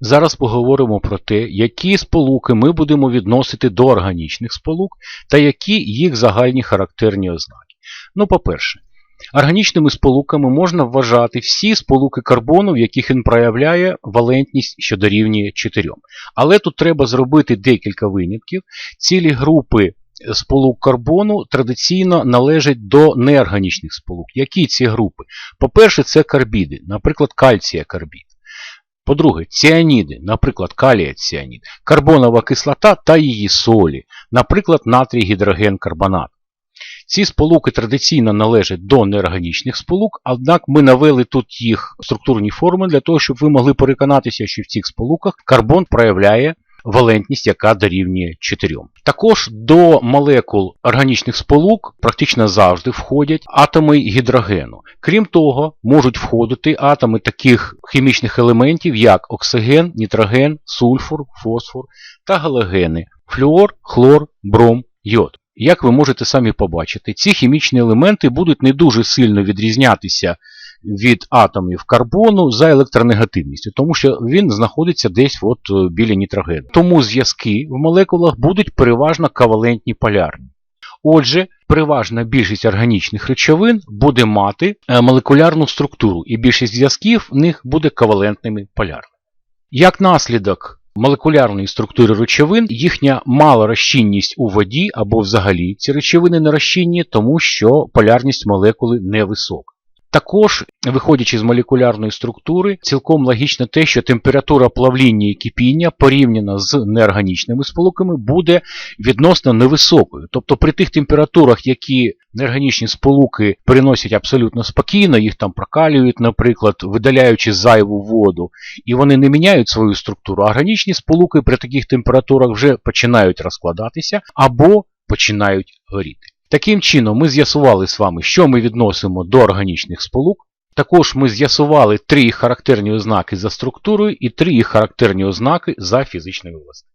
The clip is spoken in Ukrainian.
Зараз поговоримо про те, які сполуки ми будемо відносити до органічних сполук та які їх загальні характерні ознаки. Ну, по-перше, органічними сполуками можна вважати всі сполуки карбону, в яких він проявляє валентність, що дорівнює 4. Але тут треба зробити декілька винятків. Цілі групи сполук карбону традиційно належать до неорганічних сполук. Які ці групи? По-перше, це карбіди, наприклад, кальція карбід. По-друге, ціаніди, наприклад, калія ціанід, карбонова кислота та її солі, наприклад, натрій гідроген карбонат. Ці сполуки традиційно належать до неорганічних сполук, однак ми навели тут їх структурні форми для того, щоб ви могли переконатися, що в цих сполуках карбон проявляє валентність, яка дорівнює 4. Також до молекул органічних сполук практично завжди входять атоми гідрогену. Крім того, можуть входити атоми таких хімічних елементів, як оксиген, нітроген, сульфур, фосфор та галогени флюор, хлор, бром, йод. Як ви можете самі побачити, ці хімічні елементи будуть не дуже сильно відрізнятися від атомів карбону за електронегативністю, тому що він знаходиться десь от е, біля нітрогену. Тому зв'язки в молекулах будуть переважно ковалентні полярні. Отже, переважна більшість органічних речовин буде мати е, молекулярну структуру, і більшість зв'язків в них буде ковалентними полярними. Як наслідок молекулярної структури речовин, їхня мала розчинність у воді або взагалі ці речовини не розчинні, тому що полярність молекули невисока. Також, виходячи з молекулярної структури, цілком логічно те, що температура плавління і кипіння порівняно з неорганічними сполуками буде відносно невисокою. Тобто при тих температурах, які неорганічні сполуки переносять абсолютно спокійно, їх там прокалюють, наприклад, видаляючи зайву воду, і вони не міняють свою структуру, органічні сполуки при таких температурах вже починають розкладатися або починають горіти. Таким чином, ми з'ясували з вами, що ми відносимо до органічних сполук. Також ми з'ясували три характерні ознаки за структурою і три характерні ознаки за фізичною властивістю.